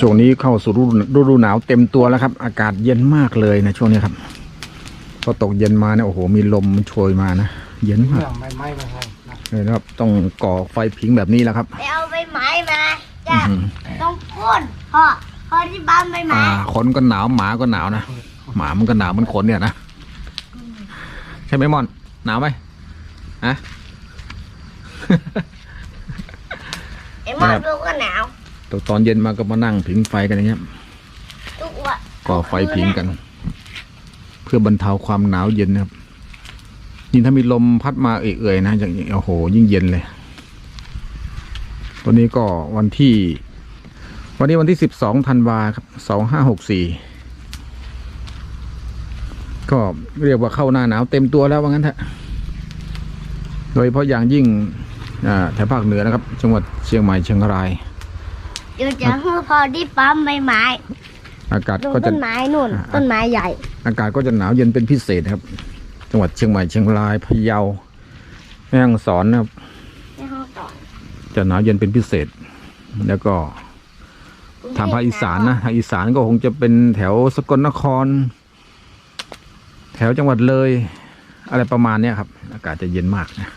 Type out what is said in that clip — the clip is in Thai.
ช่วงนี้เข้าสู่ฤดูฤดูหนาวเต็มตัวแล้วครับ อากาศเย็นมากเลยนะช่วงนี้ครับพอตกเย็นมาเนี่ยโอ้โหมีลมมันโชยมานะเย็นมากเรื่องไม่ไม่มาให้นะเลยนะครับต้องก่อไฟผิงแบบนี้แล้วครับไปเอาใบไม้มาอื้จ้ะอหือต้องพ่นพ่อพ่อที่บ้านใบไม้อ่าคนก็หนาวหมาก็หนาวนะหมามันก็หนาวมันขนเนี่ยนะใช่ไหมมอน หนาวไหมฮะไอ้หมอครับลูกก็หนาว ตตอนเย็นมาก็มานั่งผิงไฟกันอย่างเงี้ยก่อไฟผิงกัน เพื่อบรรเทาความหนาวเย็นนะครับยิ่งถ้ามีลมพัดมาเอื่อยๆนะอย่างโอ้โห ยิ่งเย็นเลยตัวนี้ก็วันที่ วันนี้วันที่สิบสองธันวาครับสองห้าหกสี่ก็เรียกว่าเข้าหน้าหนาวเต็มตัวแล้วว่างั้นเถอะโดยเฉพาะอย่างยิ่งแถบภาคเหนือนะครับ จังหวัดเชียงใหม่เชียงราย เดี๋ยวจะให้พ่อที่ปั๊มใบไม้อากาศดูก็จะต้นไม้นู่นอ่าต้นไม้ใหญ่อากาศก็จะหนาวเย็นเป็นพิเศษนะครับ จังหวัดเชียงใหม่เชียงรายพะเยาแม่ฮ่องสอนนะครับ ในห้องต่อจะหนาวเย็นเป็นพิเศษ แล้วก็ทางภาคอีสานนะทางอีสานก็คงจะเป็นแถวสกลนคร แถวจังหวัดเลย อะไรประมาณเนี้ยครับ อากาศจะเย็นมากนะ